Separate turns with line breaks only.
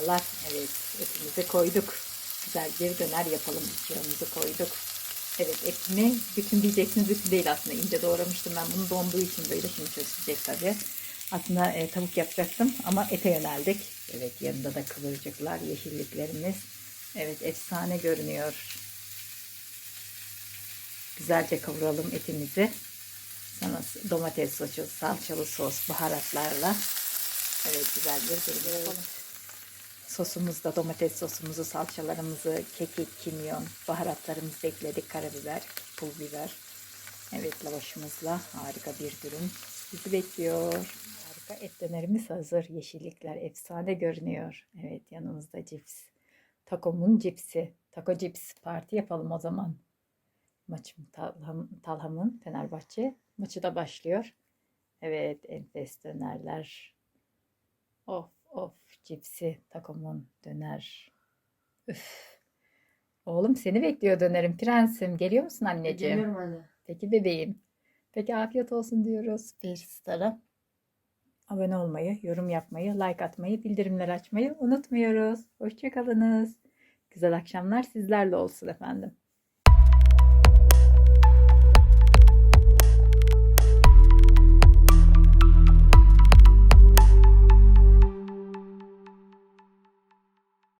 Merhabalar. Evet etimizi koyduk. Güzel bir döner yapalım. Yağımızı koyduk. Evet etini bütün diyeceksiniz bütün değil aslında ince doğramıştım ben bunu donduğu için böyle şimdi çözecek tabii. Aslında e, tavuk yapacaktım ama ete yöneldik. Evet yanında da kıvırcıklar yeşilliklerimiz. Evet efsane görünüyor. Güzelce kavuralım etimizi. Sonra domates sosu, salçalı sos, baharatlarla. Evet güzel bir dürüm yapalım. Sosumuzda domates sosumuzu, salçalarımızı, kekik, kimyon, baharatlarımızı ekledik. Karabiber, pul biber. Evet lavaşımızla harika bir dürüm bizi bekliyor. Harika et dönerimiz hazır. Yeşillikler efsane görünüyor. Evet yanımızda cips. Takomun cipsi. Taco cips parti yapalım o zaman. Maçım Talham, Talham'ın Fenerbahçe maçı da başlıyor. Evet enfes dönerler. Of cipsi takomun döner. Üf. Oğlum seni bekliyor dönerim prensim. Geliyor musun anneciğim?
Geliyorum anne.
Peki bebeğim. Peki afiyet olsun diyoruz. Bir Star'a abone olmayı, yorum yapmayı, like atmayı, bildirimler açmayı unutmuyoruz. Hoşçakalınız. Güzel akşamlar sizlerle olsun efendim.